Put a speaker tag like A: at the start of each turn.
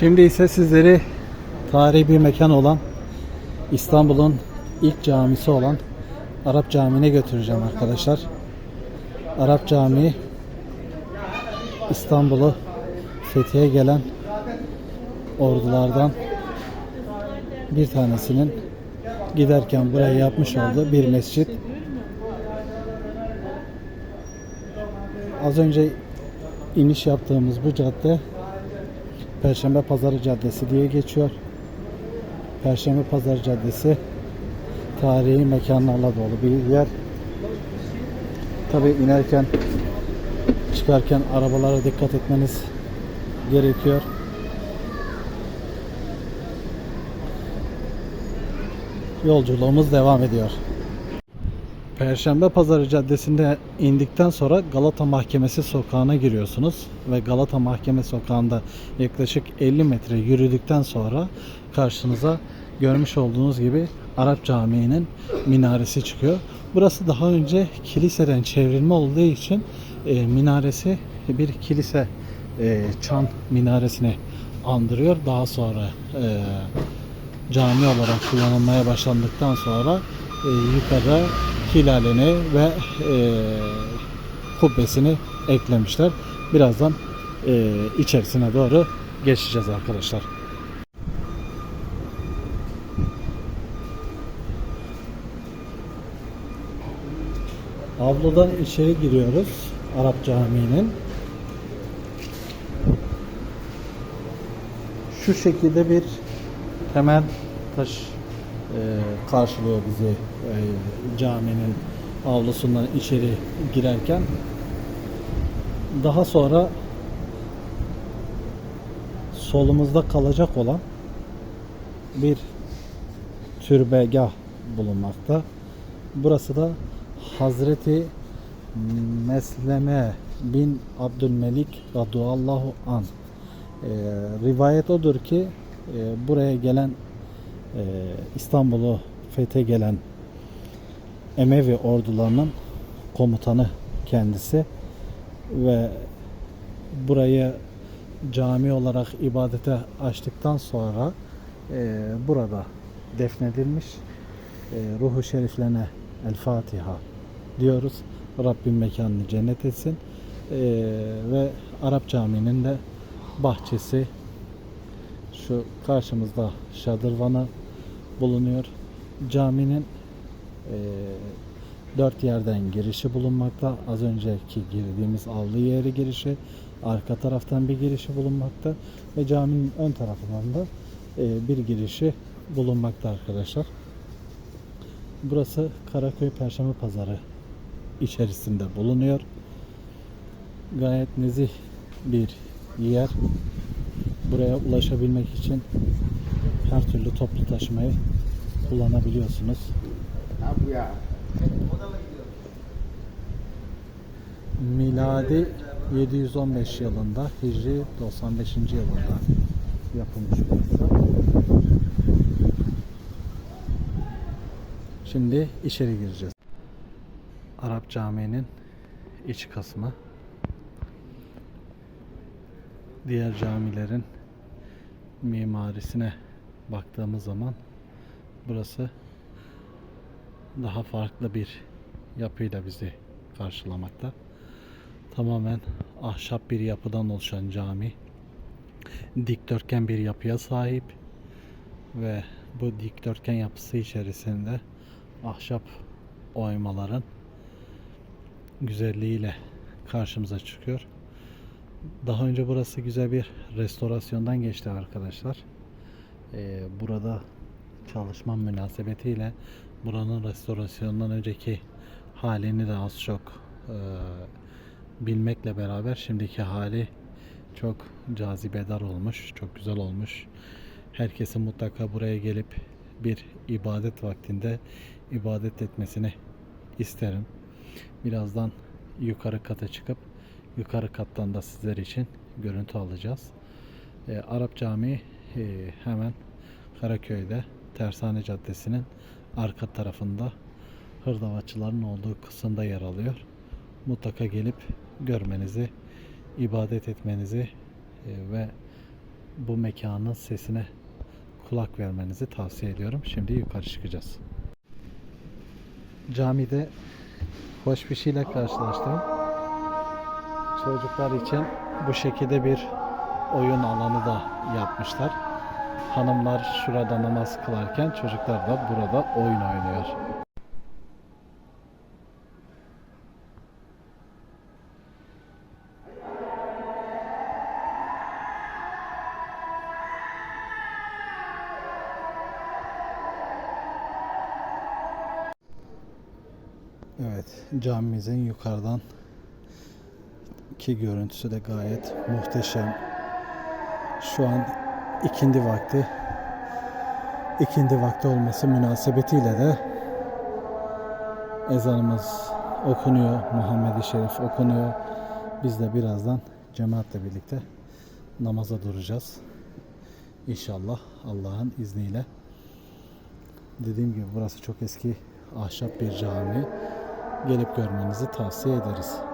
A: Şimdi ise sizleri tarihi bir mekan olan İstanbul'un ilk camisi olan Arap Camii'ne götüreceğim arkadaşlar. Arap Camii İstanbul'u fethiye gelen ordulardan bir tanesinin giderken buraya yapmış olduğu bir mescit. Az önce iniş yaptığımız bu cadde Perşembe Pazarı Caddesi diye geçiyor. Perşembe Pazarı Caddesi tarihi mekanlarla dolu bir yer. Tabi inerken çıkarken arabalara dikkat etmeniz gerekiyor. Yolculuğumuz devam ediyor. Perşembe Pazarı Caddesi'nde indikten sonra Galata Mahkemesi sokağına giriyorsunuz ve Galata Mahkemesi sokağında yaklaşık 50 metre yürüdükten sonra karşınıza görmüş olduğunuz gibi Arap Camii'nin minaresi çıkıyor. Burası daha önce kiliseden çevrilme olduğu için e, minaresi bir kilise e, çan minaresini andırıyor. Daha sonra e, cami olarak kullanılmaya başlandıktan sonra e, yukarı hilalini ve e, kubbesini eklemişler. Birazdan e, içerisine doğru geçeceğiz arkadaşlar. Avludan içeri giriyoruz Arap Camii'nin. Şu şekilde bir temel taş karşılıyor bizi e, caminin avlusundan içeri girerken. Daha sonra solumuzda kalacak olan bir türbegah bulunmakta. Burası da Hazreti Mesleme bin Abdülmelik radıyallahu an. Ee, rivayet odur ki e, buraya gelen e, İstanbul'u fethe gelen Emevi ordularının komutanı kendisi ve burayı cami olarak ibadete açtıktan sonra e, burada defnedilmiş e, ruhu şeriflerine El Fatiha diyoruz. Rabbim mekanını cennet etsin. E, ve Arap Camii'nin de bahçesi şu karşımızda şadırvanı bulunuyor. Caminin e, dört yerden girişi bulunmakta. Az önceki girdiğimiz avlu yeri girişi, arka taraftan bir girişi bulunmakta ve caminin ön tarafından da e, bir girişi bulunmakta arkadaşlar. Burası Karaköy Perşembe Pazarı içerisinde bulunuyor. Gayet nezih bir yer. Buraya ulaşabilmek için her türlü toplu taşımayı kullanabiliyorsunuz. Miladi 715 yılında, Hicri 95. yılında yapılmış burası. Şimdi içeri gireceğiz. Arap Camii'nin iç kısmı. Diğer camilerin mimarisine baktığımız zaman burası daha farklı bir yapıyla bizi karşılamakta. Tamamen ahşap bir yapıdan oluşan cami. Dikdörtgen bir yapıya sahip ve bu dikdörtgen yapısı içerisinde ahşap oymaların güzelliğiyle karşımıza çıkıyor. Daha önce burası güzel bir restorasyondan geçti arkadaşlar. Ee, burada çalışma münasebetiyle buranın restorasyonundan önceki halini de az çok e, bilmekle beraber şimdiki hali çok cazibedar olmuş, çok güzel olmuş. Herkesin mutlaka buraya gelip bir ibadet vaktinde ibadet etmesini isterim. Birazdan yukarı kata çıkıp yukarı kattan da sizler için görüntü alacağız. Ee, Arap Camii e, hemen Karaköy'de Tersane Caddesi'nin arka tarafında hırdavatçıların olduğu kısımda yer alıyor. Mutlaka gelip görmenizi, ibadet etmenizi e, ve bu mekanın sesine kulak vermenizi tavsiye ediyorum. Şimdi yukarı çıkacağız. Camide hoş bir şeyle karşılaştım. Çocuklar için bu şekilde bir oyun alanı da yapmışlar. Hanımlar şurada namaz kılarken çocuklar da burada oyun oynuyor. Evet, camimizin yukarıdan ki görüntüsü de gayet muhteşem. Şu an ikindi vakti. İkindi vakti olması münasebetiyle de ezanımız okunuyor. Muhammed-i Şerif okunuyor. Biz de birazdan cemaatle birlikte namaza duracağız. İnşallah Allah'ın izniyle. Dediğim gibi burası çok eski ahşap bir cami. Gelip görmenizi tavsiye ederiz.